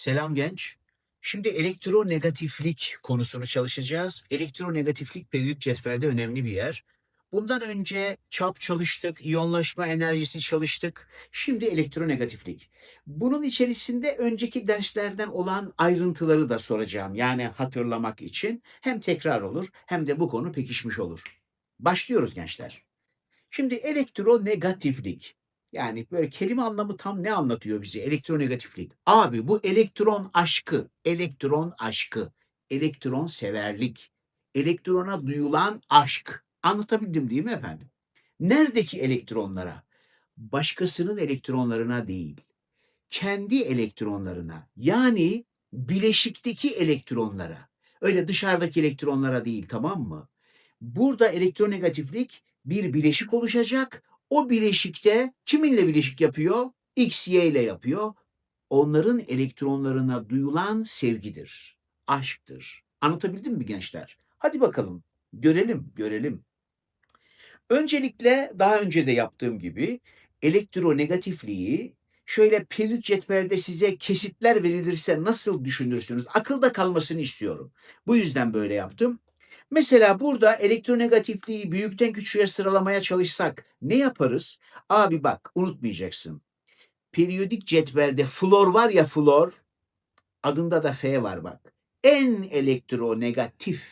Selam genç. Şimdi elektronegatiflik konusunu çalışacağız. Elektronegatiflik periyodik cetvelde önemli bir yer. Bundan önce çap çalıştık, iyonlaşma enerjisi çalıştık. Şimdi elektronegatiflik. Bunun içerisinde önceki derslerden olan ayrıntıları da soracağım. Yani hatırlamak için hem tekrar olur hem de bu konu pekişmiş olur. Başlıyoruz gençler. Şimdi elektronegatiflik. Yani böyle kelime anlamı tam ne anlatıyor bize? Elektronegatiflik. Abi bu elektron aşkı, elektron aşkı, elektron severlik, elektrona duyulan aşk. Anlatabildim değil mi efendim? Neredeki elektronlara? Başkasının elektronlarına değil. Kendi elektronlarına. Yani bileşikteki elektronlara. Öyle dışarıdaki elektronlara değil tamam mı? Burada elektronegatiflik bir bileşik oluşacak. O bileşikte kiminle bileşik yapıyor? X, Y ile yapıyor. Onların elektronlarına duyulan sevgidir, aşktır. Anlatabildim mi gençler? Hadi bakalım, görelim, görelim. Öncelikle daha önce de yaptığım gibi elektronegatifliği şöyle periyodik cetvelde size kesitler verilirse nasıl düşünürsünüz? Akılda kalmasını istiyorum. Bu yüzden böyle yaptım. Mesela burada elektronegatifliği büyükten küçüğe sıralamaya çalışsak ne yaparız? Abi bak unutmayacaksın. Periyodik cetvelde flor var ya flor. Adında da F var bak. En elektronegatif.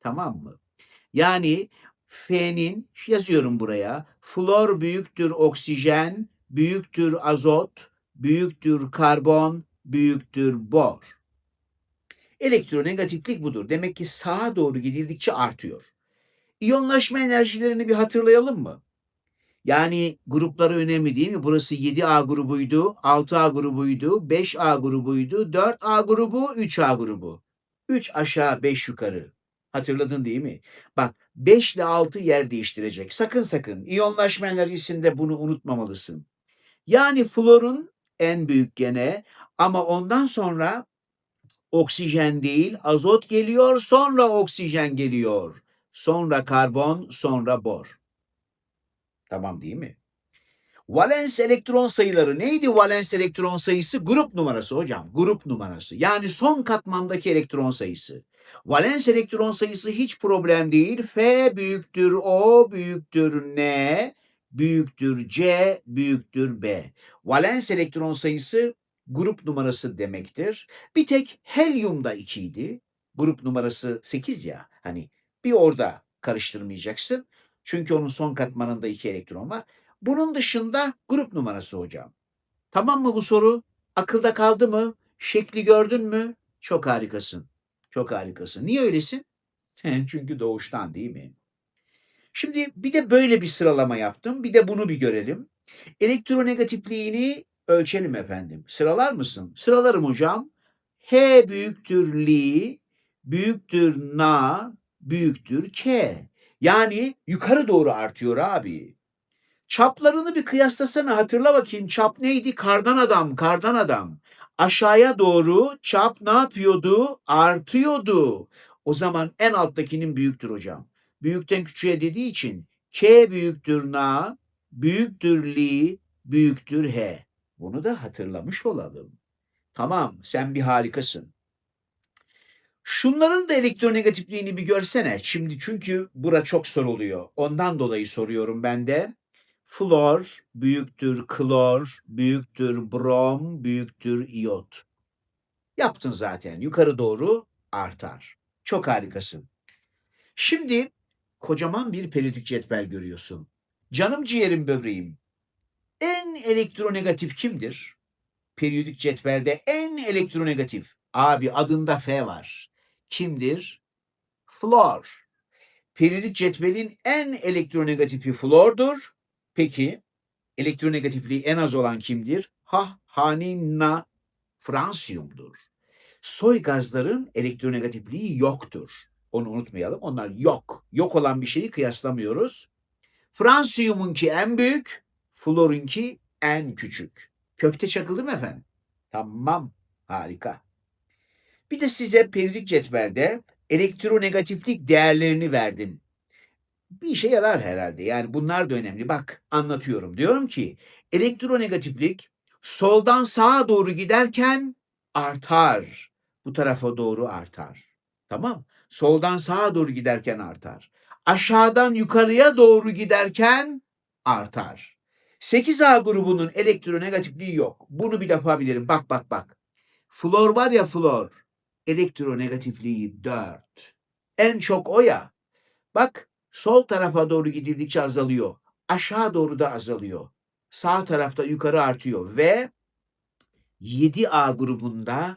Tamam mı? Yani F'nin yazıyorum buraya. Flor büyüktür oksijen, büyüktür azot, büyüktür karbon, büyüktür bor. Elektronegatiflik budur. Demek ki sağa doğru gidildikçe artıyor. İyonlaşma enerjilerini bir hatırlayalım mı? Yani grupları önemli değil mi? Burası 7A grubuydu, 6A grubuydu, 5A grubuydu, 4A grubu, 3A grubu. 3 aşağı 5 yukarı. Hatırladın değil mi? Bak 5 ile 6 yer değiştirecek. Sakın sakın iyonlaşma enerjisinde bunu unutmamalısın. Yani florun en büyük gene ama ondan sonra oksijen değil azot geliyor sonra oksijen geliyor. Sonra karbon sonra bor. Tamam değil mi? Valens elektron sayıları neydi valens elektron sayısı? Grup numarası hocam. Grup numarası. Yani son katmandaki elektron sayısı. Valens elektron sayısı hiç problem değil. F büyüktür O büyüktür N büyüktür C büyüktür B. Valens elektron sayısı grup numarası demektir. Bir tek helyumda 2 idi. Grup numarası 8 ya. Hani bir orada karıştırmayacaksın. Çünkü onun son katmanında 2 elektron var. Bunun dışında grup numarası hocam. Tamam mı bu soru? Akılda kaldı mı? Şekli gördün mü? Çok harikasın. Çok harikasın. Niye öylesin? Çünkü doğuştan değil mi? Şimdi bir de böyle bir sıralama yaptım. Bir de bunu bir görelim. Elektronegatifliğini ölçelim efendim. Sıralar mısın? Sıralarım hocam. H büyüktür Li, büyüktür Na, büyüktür K. Yani yukarı doğru artıyor abi. Çaplarını bir kıyaslasana hatırla bakayım. Çap neydi? Kardan adam, kardan adam. Aşağıya doğru çap ne yapıyordu? Artıyordu. O zaman en alttakinin büyüktür hocam. Büyükten küçüğe dediği için K büyüktür Na, büyüktür Li, büyüktür H. Bunu da hatırlamış olalım. Tamam, sen bir harikasın. Şunların da elektronegatifliğini bir görsene. Şimdi çünkü bura çok soruluyor. Ondan dolayı soruyorum ben de. Flor büyüktür klor, büyüktür brom, büyüktür iyot. Yaptın zaten. Yukarı doğru artar. Çok harikasın. Şimdi kocaman bir periyodik cetvel görüyorsun. Canım ciğerim böbreğim. Elektronegatif kimdir? Periyodik cetvelde en elektronegatif. Abi adında F var. Kimdir? Flor. Periyodik cetvelin en elektronegatifi flordur. Peki elektronegatifliği en az olan kimdir? Ha, hani, na, fransiyumdur. Soy gazların elektronegatifliği yoktur. Onu unutmayalım. Onlar yok. Yok olan bir şeyi kıyaslamıyoruz. Fransiyumunki en büyük, florunki en küçük. Köfte çakıldı mı efendim? Tamam. Harika. Bir de size periyodik cetvelde elektronegatiflik değerlerini verdim. Bir işe yarar herhalde. Yani bunlar da önemli. Bak anlatıyorum. Diyorum ki elektronegatiflik soldan sağa doğru giderken artar. Bu tarafa doğru artar. Tamam. Soldan sağa doğru giderken artar. Aşağıdan yukarıya doğru giderken artar. 8A grubunun elektronegatifliği yok. Bunu bir defa bilirim. Bak bak bak. Flor var ya flor. Elektronegatifliği 4. En çok o ya. Bak sol tarafa doğru gidildikçe azalıyor. Aşağı doğru da azalıyor. Sağ tarafta yukarı artıyor ve 7A grubunda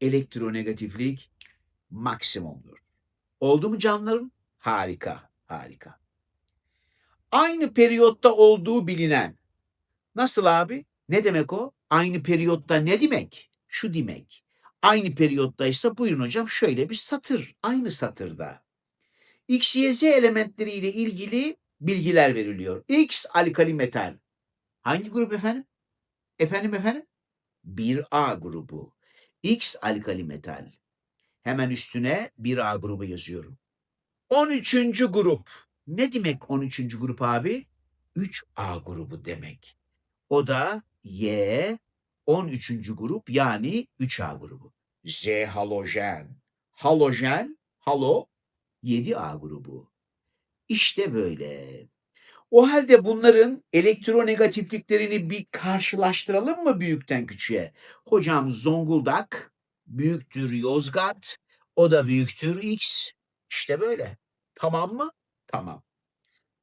elektronegatiflik maksimumdur. Oldu mu canlarım? Harika, harika. Aynı periyotta olduğu bilinen. Nasıl abi? Ne demek o? Aynı periyotta ne demek? Şu demek. Aynı periyottaysa buyurun hocam şöyle bir satır. Aynı satırda. X, Y, Z elementleriyle ilgili bilgiler veriliyor. X alkali metal. Hangi grup efendim? Efendim efendim? 1A grubu. X alkali metal. Hemen üstüne 1A grubu yazıyorum. 13. grup. Ne demek 13. grup abi? 3A grubu demek. O da Y 13. grup yani 3A grubu. Z halojen. Halojen, halo 7A grubu. İşte böyle. O halde bunların elektronegatifliklerini bir karşılaştıralım mı büyükten küçüğe? Hocam Zonguldak büyüktür Yozgat, o da büyüktür X. İşte böyle. Tamam mı? Tamam.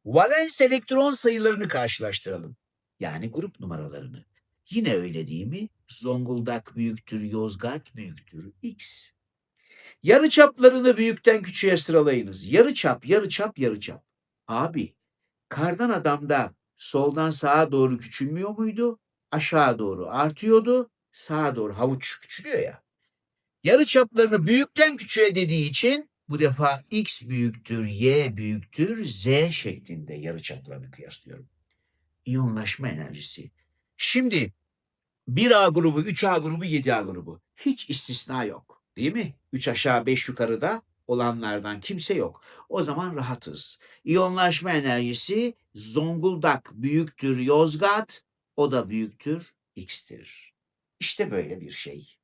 Valens elektron sayılarını karşılaştıralım. Yani grup numaralarını. Yine öyle değil mi? Zonguldak büyüktür Yozgat büyüktür X. Yarıçaplarını büyükten küçüğe sıralayınız. Yarıçap, yarıçap, yarıçap. Abi, kardan adamda soldan sağa doğru küçülmüyor muydu? Aşağı doğru artıyordu. Sağa doğru havuç küçülüyor ya. Yarıçaplarını büyükten küçüğe dediği için bu defa x büyüktür, y büyüktür, z şeklinde yarıçaplarını kıyaslıyorum. İyonlaşma enerjisi. Şimdi 1A grubu, 3A grubu, 7A grubu. Hiç istisna yok. Değil mi? 3 aşağı 5 yukarıda olanlardan kimse yok. O zaman rahatız. İyonlaşma enerjisi Zonguldak büyüktür Yozgat, o da büyüktür X'tir. İşte böyle bir şey.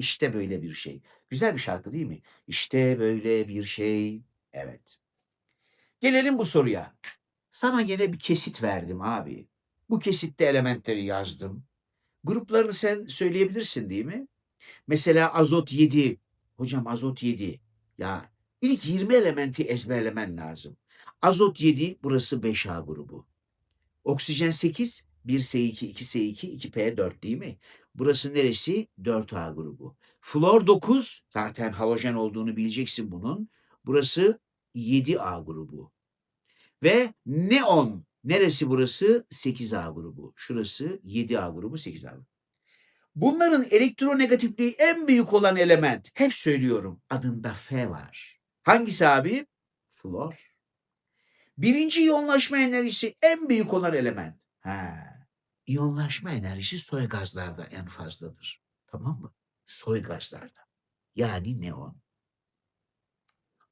İşte böyle bir şey. Güzel bir şarkı değil mi? İşte böyle bir şey. Evet. Gelelim bu soruya. Sana gene bir kesit verdim abi. Bu kesitte elementleri yazdım. Gruplarını sen söyleyebilirsin değil mi? Mesela azot 7. Hocam azot 7. Ya ilk 20 elementi ezberlemen lazım. Azot 7 burası 5A grubu. Oksijen 8 1S2, 2S2, 2P4 değil mi? Burası neresi? 4A grubu. Flor 9 zaten halojen olduğunu bileceksin bunun. Burası 7A grubu. Ve neon neresi burası? 8A grubu. Şurası 7A grubu, 8A grubu. Bunların elektronegatifliği en büyük olan element. Hep söylüyorum. Adında F var. Hangisi abi? Flor. Birinci iyonlaşma enerjisi en büyük olan element. Ha. İyonlaşma enerjisi soy gazlarda en fazladır. Tamam mı? Soy gazlarda. Yani neon.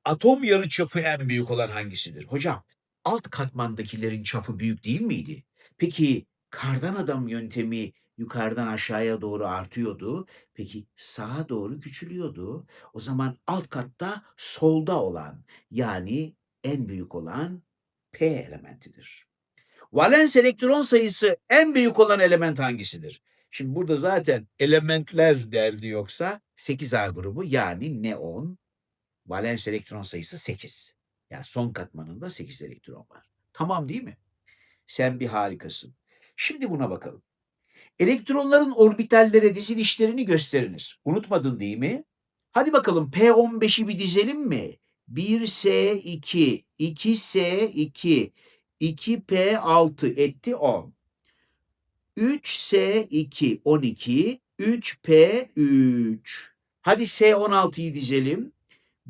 Atom yarıçapı en büyük olan hangisidir? Hocam, alt katmandakilerin çapı büyük değil miydi? Peki kardan adam yöntemi yukarıdan aşağıya doğru artıyordu. Peki sağa doğru küçülüyordu. O zaman alt katta solda olan yani en büyük olan P elementidir. Valens elektron sayısı en büyük olan element hangisidir? Şimdi burada zaten elementler derdi yoksa 8A grubu yani neon valens elektron sayısı 8. Yani son katmanında 8 elektron var. Tamam değil mi? Sen bir harikasın. Şimdi buna bakalım. Elektronların orbitallere dizilişlerini gösteriniz. Unutmadın değil mi? Hadi bakalım P15'i bir dizelim mi? 1S2, 2S2, 2P6 etti 10. 3S2, 12, 3P3. Hadi S16'yı dizelim.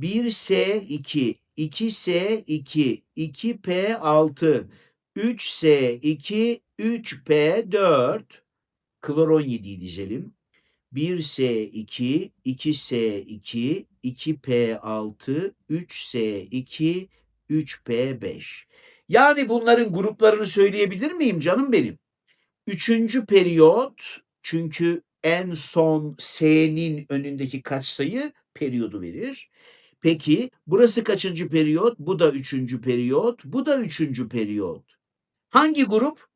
1S2, 2S2, 2P6, 3S2, 3P4. Klor 17'yi dizelim. 1S2, 2S2, 2P6, 3S2, 3P5. Yani bunların gruplarını söyleyebilir miyim canım benim? Üçüncü periyot çünkü en son S'nin önündeki katsayı periyodu verir. Peki burası kaçıncı periyot? Bu da üçüncü periyot. Bu da üçüncü periyot. Hangi grup?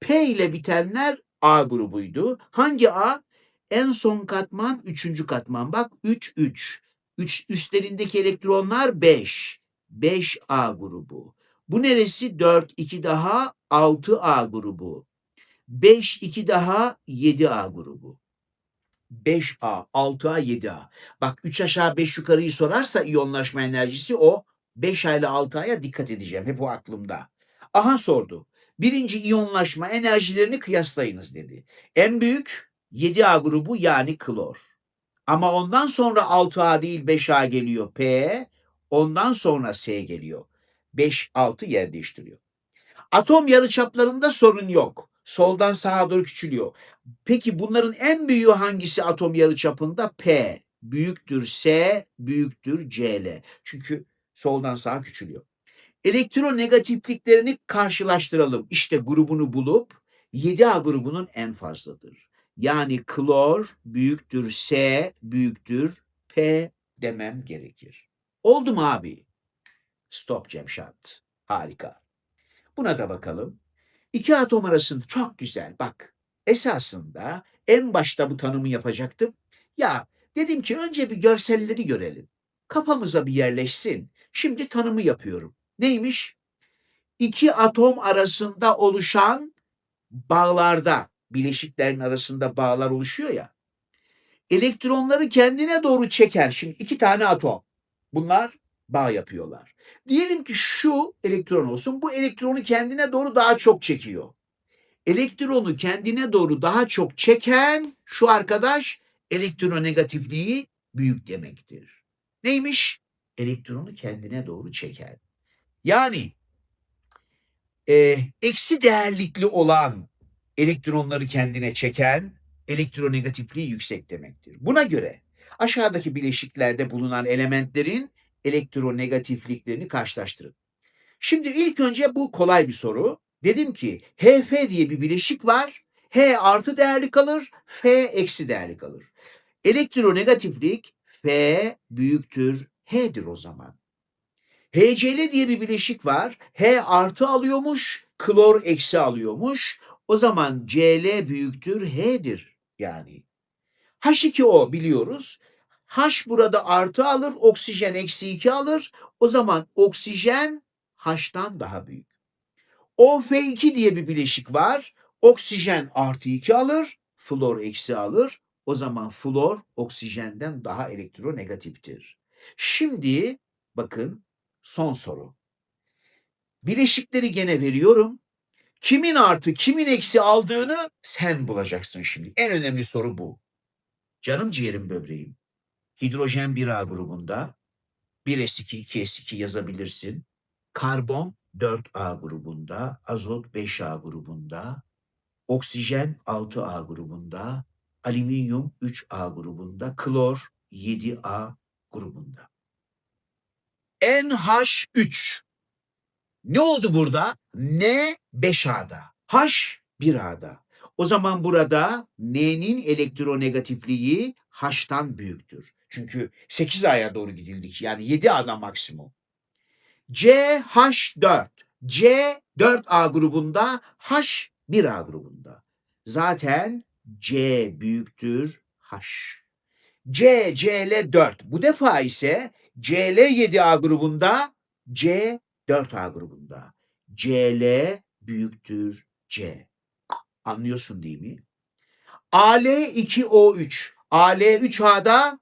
P ile bitenler A grubuydu. Hangi A? En son katman üçüncü katman. Bak 3 3. Üç, üstlerindeki elektronlar 5. 5A grubu. Bu neresi? 4 2 daha 6A grubu. 5 2 daha 7A grubu. 5A, 6A, 7A. Bak 3 aşağı 5 yukarıyı sorarsa iyonlaşma enerjisi o 5A ile 6A'ya dikkat edeceğim. Hep o aklımda. Aha sordu. Birinci iyonlaşma enerjilerini kıyaslayınız dedi. En büyük 7A grubu yani klor. Ama ondan sonra 6A değil 5A geliyor P. Ondan sonra S geliyor. 5, 6 yer değiştiriyor. Atom yarıçaplarında sorun yok. Soldan sağa doğru küçülüyor. Peki bunların en büyüğü hangisi atom yarıçapında? P büyüktür S büyüktür Cl. Çünkü soldan sağa küçülüyor. Elektronegatifliklerini karşılaştıralım. İşte grubunu bulup 7A grubunun en fazladır. Yani klor büyüktür S büyüktür P demem gerekir. Oldu mu abi? Stop Cemşat. Harika. Buna da bakalım. İki atom arasında çok güzel. Bak esasında en başta bu tanımı yapacaktım. Ya dedim ki önce bir görselleri görelim. Kafamıza bir yerleşsin. Şimdi tanımı yapıyorum. Neymiş? İki atom arasında oluşan bağlarda, bileşiklerin arasında bağlar oluşuyor ya. Elektronları kendine doğru çeken, şimdi iki tane atom. Bunlar bağ yapıyorlar. Diyelim ki şu elektron olsun. Bu elektronu kendine doğru daha çok çekiyor. Elektronu kendine doğru daha çok çeken şu arkadaş elektronegatifliği büyük demektir. Neymiş? Elektronu kendine doğru çeken. Yani e, eksi değerlikli olan elektronları kendine çeken elektronegatifliği yüksek demektir. Buna göre aşağıdaki bileşiklerde bulunan elementlerin elektronegatifliklerini karşılaştırın. Şimdi ilk önce bu kolay bir soru. Dedim ki HF diye bir bileşik var. H artı değerli kalır, F eksi değerli kalır. Elektronegatiflik F büyüktür H'dir o zaman. HCl diye bir bileşik var. H artı alıyormuş, klor eksi alıyormuş. O zaman Cl büyüktür H'dir yani. H2O biliyoruz. H burada artı alır, oksijen eksi 2 alır. O zaman oksijen H'tan daha büyük. OF2 diye bir bileşik var. Oksijen artı 2 alır, flor eksi alır. O zaman flor oksijenden daha elektronegatiftir. Şimdi bakın son soru. Bileşikleri gene veriyorum. Kimin artı kimin eksi aldığını sen bulacaksın şimdi. En önemli soru bu. Canım ciğerim böbreğim. Hidrojen 1A grubunda 1s2 2s2 yazabilirsin. Karbon 4A grubunda, azot 5A grubunda, oksijen 6A grubunda, alüminyum 3A grubunda, klor 7A grubunda. NH3 ne oldu burada? N 5A'da, H 1A'da. O zaman burada N'nin elektronegatifliği H'tan büyüktür. Çünkü 8A'ya doğru gidildik. Yani 7A'da maksimum. CH4. C 4A grubunda, H 1A grubunda. Zaten C büyüktür H. C, CL 4. Bu defa ise CL 7A grubunda, C 4A grubunda. CL büyüktür C. Anlıyorsun değil mi? AL2O3. AL3A'da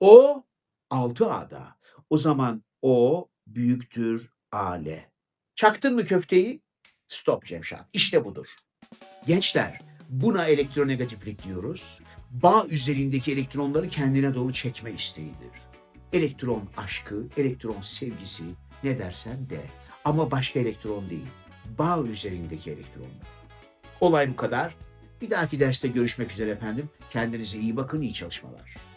O 6A'da. O zaman O büyüktür AL. Çaktın mı köfteyi? Stop Cemşat. İşte budur. Gençler buna elektronegatiflik diyoruz. Bağ üzerindeki elektronları kendine doğru çekme isteğidir. Elektron aşkı, elektron sevgisi ne dersen de. Ama başka elektron değil. Bağ üzerindeki elektronlar. Olay bu kadar. Bir dahaki derste görüşmek üzere efendim. Kendinize iyi bakın, iyi çalışmalar.